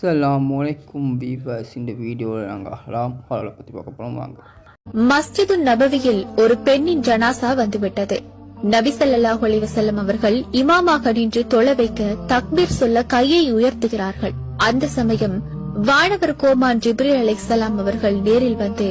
அஸ்லாம் வலைக்கும் வீவர்ஸ் இந்த வீடியோவில் நாங்கள் ஹலாம் ஹலாலை பற்றி பார்க்க போகிறோம் வாங்க. மஸ்ஜிது நபவியில் ஒரு பெண்ணின் ஜனாசா வந்துவிட்டது. நபி சல்லாஹ் அலிவசல்லம் அவர்கள் இமாமாக நின்று தொழ வைக்க தக்பீர் சொல்ல கையை உயர்த்துகிறார்கள். அந்த சமயம் வானவர் கோமான் ஜிப்ரீல் அலைஹிஸ்ஸலாம் அவர்கள் நேரில் வந்து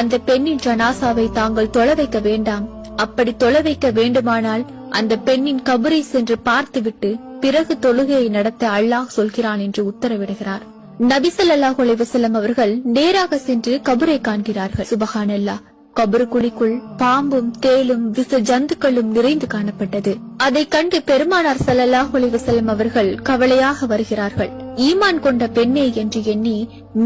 அந்த பெண்ணின் ஜனாசாவை தாங்கள் தொழ வைக்க வேண்டாம். அப்படி தொழ வைக்க வேண்டுமானால் அந்த பெண்ணின் கபரை சென்று பார்த்துவிட்டு பிறகு தொழுகையை நடத்த அல்லாஹ் சொல்கிறான் என்று உத்தரவிடுகிறார். நபி ஸல்லல்லாஹு அலைஹி அவர்கள் நேராக சென்று கபரை காண்கிறார்கள். சுபஹான் சுபஹானல்லாஹ் கபரு குழிக்குள் பாம்பும் தேலும் விச ஜந்துக்களும் நிறைந்து காணப்பட்டது. அதை கண்டு பெருமானார் ஸல்லல்லாஹு அலைஹி அவர்கள் கவலையாக வருகிறார்கள். ஈமான் கொண்ட பெண்ணே என்று எண்ணி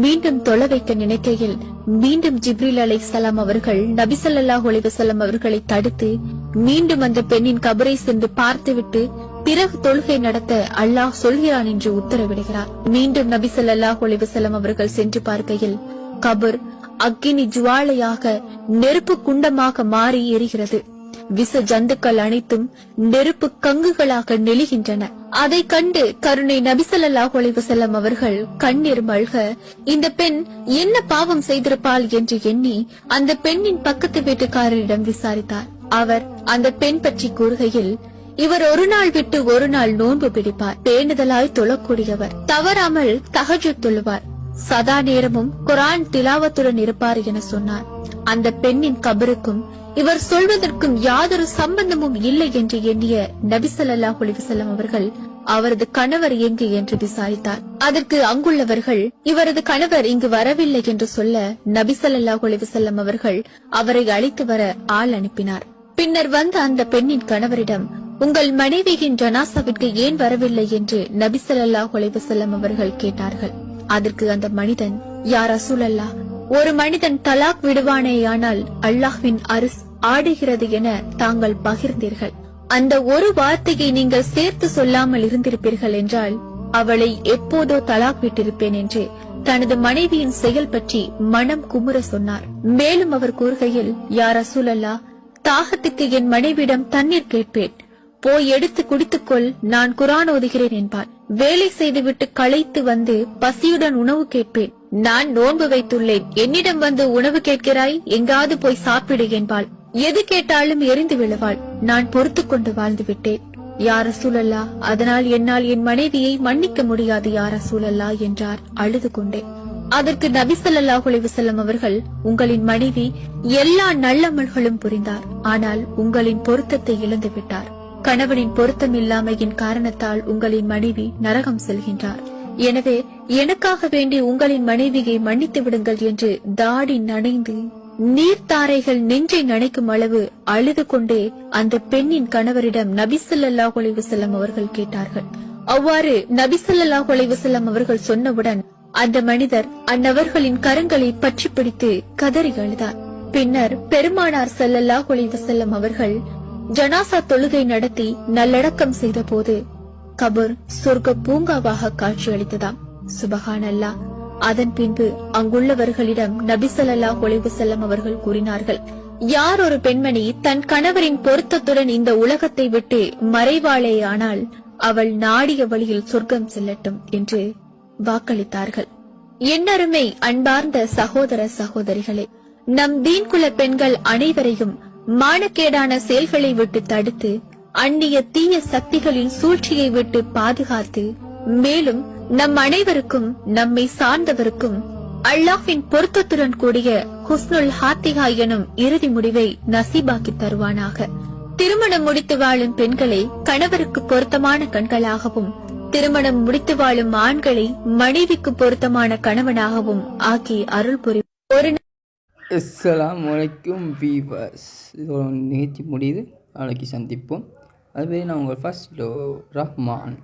மீண்டும் தொழ வைக்க நினைக்கையில் மீண்டும் ஜிப்ரீல் அலைஹிஸ்ஸலாம் அவர்கள் நபிசல்லாஹ் ஸல்லல்லாஹு அவர்களை தடுத்து மீண்டும் அந்த பெண்ணின் கபரை சென்று பார்த்துவிட்டு பிறகு தொழுகை நடத்த அல்லாஹ் சொல்கிறான் என்று உத்தரவிடுகிறார். மீண்டும் நபி சொல்லாஹ் ஒளிவசலம் அவர்கள் சென்று பார்க்கையில் கபர் அக்கினி ஜுவாலையாக நெருப்பு குண்டமாக மாறி எரிகிறது. விச ஜந்துக்கள் அனைத்தும் நெருப்பு கங்குகளாக நெளிகின்றன. அதை கண்டு கருணை நபிசல்லாஹ் அலைஹி அவர்கள் கண்ணீர் மல்க இந்த பெண் என்ன பாவம் செய்திருப்பாள் என்று எண்ணி அந்த பெண்ணின் பக்கத்து வீட்டுக்காரரிடம் விசாரித்தார். அவர் அந்த பெண் பற்றி கூறுகையில் இவர் ஒரு நாள் விட்டு ஒரு நாள் நோன்பு பிடிப்பார். பேணுதலாய் தொழக்கூடியவர். தவறாமல் தகஜு தொழுவார். சதா நேரமும் குரான் திலாவத்துடன் இருப்பார் என சொன்னார். அந்த பெண்ணின் கபருக்கும் இவர் சொல்வதற்கும் யாதொரு சம்பந்தமும் இல்லை என்று எண்ணிய நபிசல்லா அலிவசல்லம் அவர்கள் அவரது கணவர் எங்கு? என்று விசாரித்தார். அதற்கு அங்குள்ளவர்கள் இவரது கணவர் இங்கு வரவில்லை என்று சொல்ல நபிசல்லா அலிவசல்லம் அவர்கள் அவரை அழைத்து வர ஆள் அனுப்பினார். பின்னர் வந்த அந்த பெண்ணின் கணவரிடம் உங்கள் மனைவியின் ஜனாசாவிற்கு ஏன் வரவில்லை? என்று நபிசல்லா அலிவசல்லம் அவர்கள் கேட்டார்கள். அதற்கு அந்த மனிதன் யார் அசூலல்லா ஒரு மனிதன் தலாக் விடுவானேயானால் அல்லாஹ்வின் அரிஸ் ஆடுகிறது என தாங்கள் பகிர்ந்தீர்கள். அந்த ஒரு வார்த்தையை நீங்கள் சேர்த்து சொல்லாமல் இருந்திருப்பீர்கள் என்றால் அவளை எப்போதோ தலாக் விட்டிருப்பேன் என்று தனது மனைவியின் செயல் பற்றி மனம் குமுற சொன்னார். மேலும் அவர் கூறுகையில் யார் அசூலல்லா தாகத்துக்கு என் மனைவிடம் தண்ணீர் கேட்பேன். போய் எடுத்து குடித்துக்கொள் நான் குரான் ஓதுகிறேன் என்பார் வேலை செய்துவிட்டு களைத்து வந்து பசியுடன் உணவு கேட்பேன். நான் நோன்பு வைத்துள்ளேன். என்னிடம் வந்து உணவு கேட்கிறாய்? எங்காவது போய் சாப்பிடு என்பாள். எது கேட்டாலும் எரிந்து விழுவாள். நான் பொறுத்து கொண்டு வாழ்ந்து விட்டேன். யார சூழல்லா அதனால் என்னால் என் மனைவியை மன்னிக்க முடியாது யார சூழல்லா என்றார். அழுது கொண்டே அதற்கு நபி சல்லாஹுலி வசல்லம் அவர்கள் உங்களின் மனைவி எல்லா நல்லமல்களும் புரிந்தார். ஆனால் உங்களின் பொருத்தத்தை இழந்துவிட்டார் கணவனின் பொருத்தம் இல்லாமையின் காரணத்தால் உங்களின் மனைவி நரகம் செல்கின்றார். எனவே எனக்காக வேண்டி உங்களின் மனைவியை மன்னித்து விடுங்கள் என்று தாடி நனைந்து நீர்த்தாரைகள் நெஞ்சை நனைக்கும் அளவு அழுது கொண்டே அந்த பெண்ணின் கணவரிடம் நபிசல்லாஹ் செல்லம் அவர்கள் கேட்டார்கள். அவ்வாறு நபிசல்லாஹ் செல்லம் அவர்கள் சொன்னவுடன் அந்த மனிதர் அந்நபர்களின் கரங்களை பற்றி பிடித்து கதறி அழுதார். பின்னர் பெருமானார் செல்லல்லா அலைஹி வஸல்லம் அவர்கள் ஜனாசா தொழுகை நடத்தி நல்லடக்கம் செய்த போது கபர் சொர்க்க பூங்காவாக காட்சியளித்ததாம் சுபகான் அல்லா அதன் பின்பு அங்குள்ளவர்களிடம் நபி ஸல்லல்லாஹு அலைஹி வஸல்லம் அவர்கள் கூறினார்கள் யார் ஒரு பெண்மணி தன் கணவரின் பொருத்தத்துடன் இந்த உலகத்தை விட்டு மறைவாளேயானால் அவள் நாடிய வழியில் சொர்க்கம் செல்லட்டும் என்று வாக்களித்தார்கள். எண்ணருமை அன்பார்ந்த சகோதர சகோதரிகளே நம் தீன்குல பெண்கள் அனைவரையும் மானக்கேடான செயல்களை விட்டு தடுத்து அந்நிய தீய சக்திகளின் சூழ்ச்சியை விட்டு பாதுகாத்து மேலும் நம் அனைவருக்கும் நம்மை சார்ந்தவருக்கும் அல்லாஹின் பொருத்தத்துடன் கூடிய ஹுஸ்னுல் ஹாத்திகா எனும் இறுதி முடிவை நசீபாக்கி தருவானாக. திருமணம் முடித்து வாழும் பெண்களை கணவருக்கு பொருத்தமான கண்களாகவும் திருமணம் முடித்து வாழும் ஆண்களை மனைவிக்கு பொருத்தமான கணவனாகவும் ஆக்கி அருள் புரி ஒரு அஸ்ஸலாமு வலைக்கும் வீவர்ஸ். இதோட நிகழ்ச்சி முடியுது. நாளைக்கு சந்திப்போம். அதுவே நான் உங்கள் ஃபர்ஸ்ட் ரஹ்மான்.